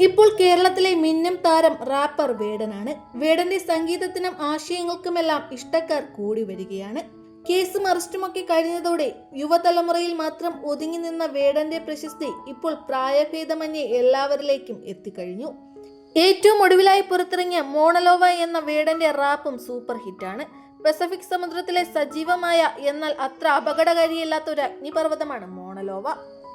ഇപ്പോൾ കേരളത്തിലെ മിന്നം താരം റാപ്പർ വേടനാണ്. വേടന്റെ സംഗീതത്തിനും ആശയങ്ങൾക്കുമെല്ലാം ഇഷ്ടക്കാർ കൂടി വരികയാണ്. കേസും അറസ്റ്റുമൊക്കെ കഴിഞ്ഞതോടെ യുവതലമുറയിൽ മാത്രം ഒതുങ്ങി നിന്ന വേടന്റെ പ്രശസ്തി ഇപ്പോൾ പ്രായഭേദമന്യേ എല്ലാവരിലേക്കും എത്തിക്കഴിഞ്ഞു. ഏറ്റവും ഒടുവിലായി പുറത്തിറങ്ങിയ മോണലോവ എന്ന വേടന്റെ റാപ്പും സൂപ്പർ ഹിറ്റാണ്. പസഫിക് സമുദ്രത്തിലെ സജീവമായ എന്നാൽ അത്ര അപകടകാരിയല്ലാത്ത ഒരു അഗ്നിപർവതമാണ് മോണലോവ.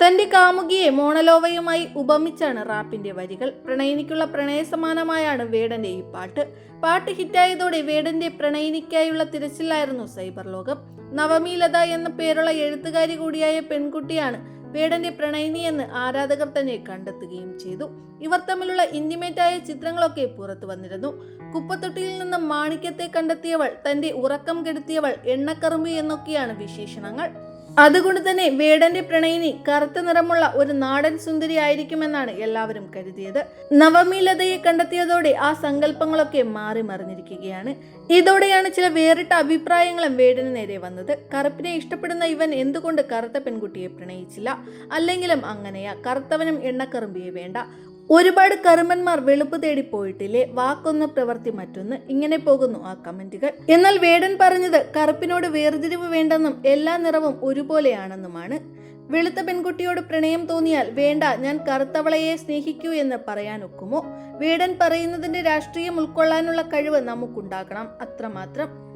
തന്റെ കാമുകിയെ മോണലോവയുമായി ഉപമിച്ചാണ് റാപ്പിന്റെ വരികൾ. പ്രണയിനിക്കുള്ള പ്രണയസമാനമായാണ് വേടന്റെ ഈ പാട്ട്. പാട്ട് ഹിറ്റായതോടെ വേടന്റെ പ്രണയിനിക്കായുള്ള തിരച്ചിലായിരുന്നു സൈബർ ലോകം. നവമി ലത എന്ന പേരുള്ള എഴുത്തുകാരി കൂടിയായ പെൺകുട്ടിയാണ് വേടന്റെ പ്രണയിനി എന്ന് ആരാധകർ തന്നെ കണ്ടെത്തുകയും ചെയ്തു. ഇവർ തമ്മിലുള്ള ഇന്റിമേറ്റായ ചിത്രങ്ങളൊക്കെ പുറത്തു വന്നിരുന്നു. കുപ്പത്തൊട്ടിയിൽ നിന്ന് മാണിക്യത്തെ കണ്ടെത്തിയവൾ തന്റെ ഉറക്കം കെടുത്തിയവൾ എണ്ണക്കറുമ്പ് എന്നൊക്കെയാണ് വിശേഷണങ്ങൾ. അതുകൊണ്ട് തന്നെ വേടന്റെ പ്രണയിനി കറുത്ത നിറമുള്ള ഒരു നാടൻ സുന്ദരി ആയിരിക്കുമെന്നാണ് എല്ലാവരും കരുതിയത്. നവമി ലതയെ കണ്ടെത്തിയതോടെ ആ സങ്കല്പങ്ങളൊക്കെ മാറി മറിഞ്ഞിരിക്കുകയാണ്. ഇതോടെയാണ് ചില വേറിട്ട അഭിപ്രായങ്ങളും വേടന് നേരെ വന്നത്. കറുപ്പിനെ ഇഷ്ടപ്പെടുന്ന ഇവൻ എന്തുകൊണ്ട് കറുത്ത പെൺകുട്ടിയെ പ്രണയിച്ചില്ല? അല്ലെങ്കിലും അങ്ങനെയാ കറുത്തവനും എണ്ണക്കറുമ്പിയെ വേണ്ട. ഒരുപാട് കർമ്മന്മാർ വെളുപ്പ് തേടി പോയിട്ടില്ലേ? വാക്കൊന്ന് പ്രവർത്തി മറ്റൊന്ന്. ഇങ്ങനെ പോകുന്നു ആ കമന്റുകൾ. എന്നാൽ വേടൻ പറഞ്ഞത് കറുപ്പിനോട് വേർതിരിവ് വേണ്ടെന്നും എല്ലാ നിറവും ഒരുപോലെയാണെന്നുമാണ്. വെളുത്ത പെൺകുട്ടിയോട് പ്രണയം തോന്നിയാൽ വേണ്ട ഞാൻ കറുത്തവളയെ സ്നേഹിക്കൂ എന്ന് പറയാൻ ഒക്കുമോ വേടൻ പറയുന്നതിന്റെ രാഷ്ട്രീയം ഉൾക്കൊള്ളാനുള്ള കഴിവ് നമുക്കുണ്ടാകണം. അത്രമാത്രം.